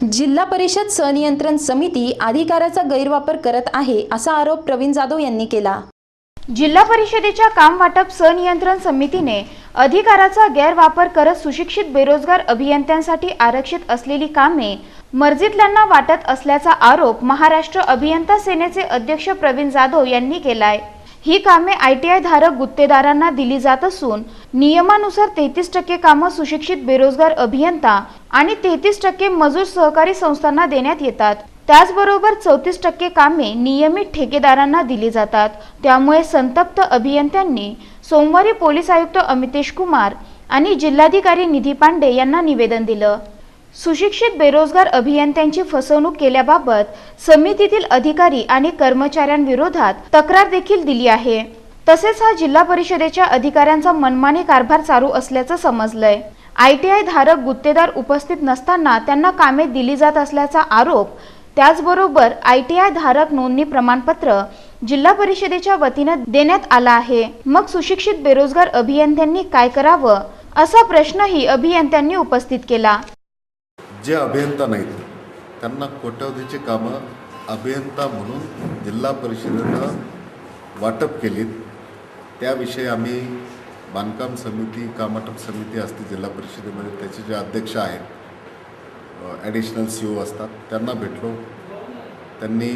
जिल्हा परिषद सनियंत्रण समिती अधिकाराचा गैरवापर करत आहे असा आरोप प्रवीण जाधव यांनी केला. जिल्हा परिषदेच्या काम वाटप संनियंत्रण समितीने अधिकाराचा गैरवापर करत सुशिक्षित बेरोजगार अभियंत्यांसाठी आरक्षित असलेली कामे मर्जीतल्यांना वाटत असल्याचा आरोप महाराष्ट्र अभियंता सेनेचे अध्यक्ष प्रवीण जाधव यांनी केलाय. ही कामे आय टी आय धारक गुत्तेदारांना दिली जात असून नियमानुसार तेहतीस टक्के कामं सुशिक्षित बेरोजगार अभियंता आणि तेहतीस टक्के मजूर सहकारी संस्थांना देण्यात येतात. त्याचबरोबर चौतीस टक्के कामे नियमित ठेकेदारांना दिली जातात. त्यामुळे संतप्त अभियंत्यांनी सोमवारी पोलीस आयुक्त अमितेश कुमार आणि जिल्हाधिकारी निधी पांडे यांना निवेदन दिलं. सुशिक्षित बेरोजगार अभियंत्यांची फसवणूक केल्याबाबत समितीतील अधिकारी आणि कर्मचाऱ्यांविरोधात तक्रार देखील दिली आहे. तसेच हा जिल्हा परिषदेच्या अधिकाऱ्यांचा मनमानी कारभार चालू असल्याचं समजलंय. आय टी आय धारक गुत्तेदार उपस्थित नसताना त्यांना कामे दिली जात असल्याचा आरोप. त्याचबरोबर आय टी आय धारक नोंदणी प्रमाणपत्र जिल्हा परिषदेच्या वतीनं देण्यात आला आहे. मग सुशिक्षित बेरोजगार अभियंत्यांनी काय करावं? असा प्रश्नही अभियंत्यांनी उपस्थित केला. जे अभियंता नाहीत त्यांना कोट्यावधीची कामं अभियंता म्हणून जिल्हा परिषदेनं वाटप केलीत. त्याविषयी आम्ही बांधकाम समिती कामवाटप समिती असते जिल्हा परिषदेमध्ये. त्याचे जे अध्यक्ष आहेत ॲडिशनल सी ओ असतात त्यांना भेटलो. त्यांनी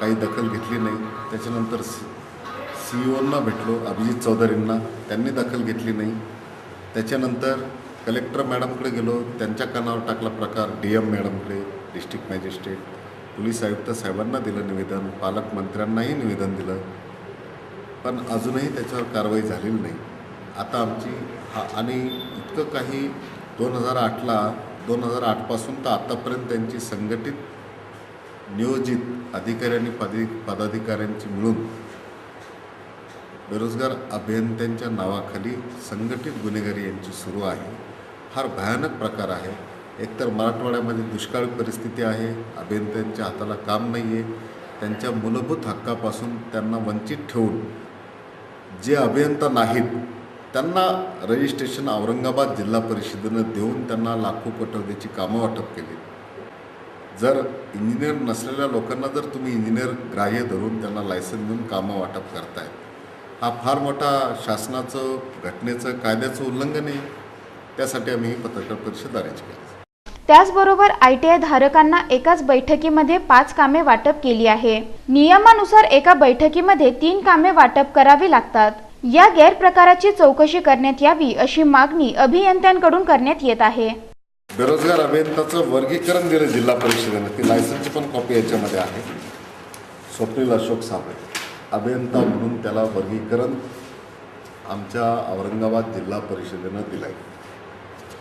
काही दखल घेतली नाही. त्याच्यानंतर सी सी ओंना भेटलो अभिजित चौधरींना. त्यांनी दखल घेतली नाही. त्याच्यानंतर कलेक्टर मॅडमकडे गेलो. त्यांच्या कानावर टाकला प्रकार डी एम मॅडमकडे डिस्ट्रिक्ट मॅजिस्ट्रेट. पोलीस आयुक्त साहेबांना दिलं निवेदन. पालकमंत्र्यांनाही निवेदन दिलं. पण अजूनही त्याच्यावर कारवाई झालेली नाही. आता आमची हा आणि इतकं काही दोन हजार आठला दोन हजार आठपासून तर आत्तापर्यंत त्यांची संघटित नियोजित अधिकारी आणि पदी पदाधिकाऱ्यांची मिळून बेरोजगार अभियंत्यांच्या नावाखाली संघटित गुन्हेगारी यांची सुरू आहे. फार भयानक प्रकार आहे. एकतर मराठवाड्यामध्ये दुष्काळी परिस्थिती आहे अभियंत्यांच्या हाताला काम नाही आहे त्यांच्या मूलभूत हक्कापासून त्यांना वंचित ठेवून जे अभियंता नाहीत त्यांना रजिस्ट्रेशन औरंगाबाद जिल्हा परिषदेनं देऊन त्यांना लाखो कोट्यवधीची कामं वाटप केली. जर इंजिनियर नसलेल्या लोकांना जर तुम्ही इंजिनियर ग्राह्य धरून त्यांना लायसन देऊन कामं वाटप करताय हा फार मोठा शासनाचं घटनेचं कायद्याचं उल्लंघन आहे. त्यासाठी आम्ही ही पत्रकार परिषद अरेंज केली. त्याचबरोबर आय टी आय धारकांना एकाच बैठकीमध्ये पाच कामे वाटप केली आहे. नियमानुसार एका बैठकीमध्ये तीन कामे वाटप करावी लागतात. या गैरप्रकाराची चौकशी करण्यात यावी अशी मागणी अभियंत्यांकडून करण्यात येत आहे. बेरोजगार अभियंताचं वर्गीकरण दिलं जिल्हा परिषदेनं. ती लायसन्सची पण कॉपी याच्यामध्ये आहे. स्वप्नील अशोक साबळे अभियंता म्हणून त्याला वर्गीकरण आमच्या औरंगाबाद जिल्हा परिषदेनं दिलं आहे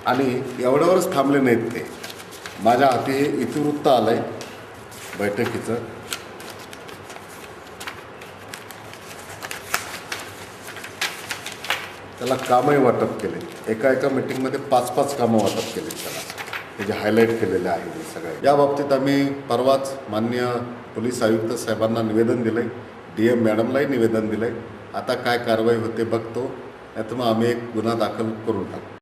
आणि एवढ्यावरच थांबले नाहीत ते. माझ्या हाती हे इतिवृत्त आलं आहे बैठकीचं. त्याला कामही वाटप केले. एका एका मिटिंगमध्ये पाच पाच कामं वाटप केले त्याला. त्याचे हायलाईट केलेले आहे हे सगळे. या बाबतीत आम्ही परवाच मान्य पोलीस आयुक्त साहेबांना निवेदन दिलं आहे डी एम मॅडमलाही निवेदन दिलं आहे आता काय कारवाई होते बघतो. नाही तर मग आम्ही एक गुन्हा दाखल करून टाकू.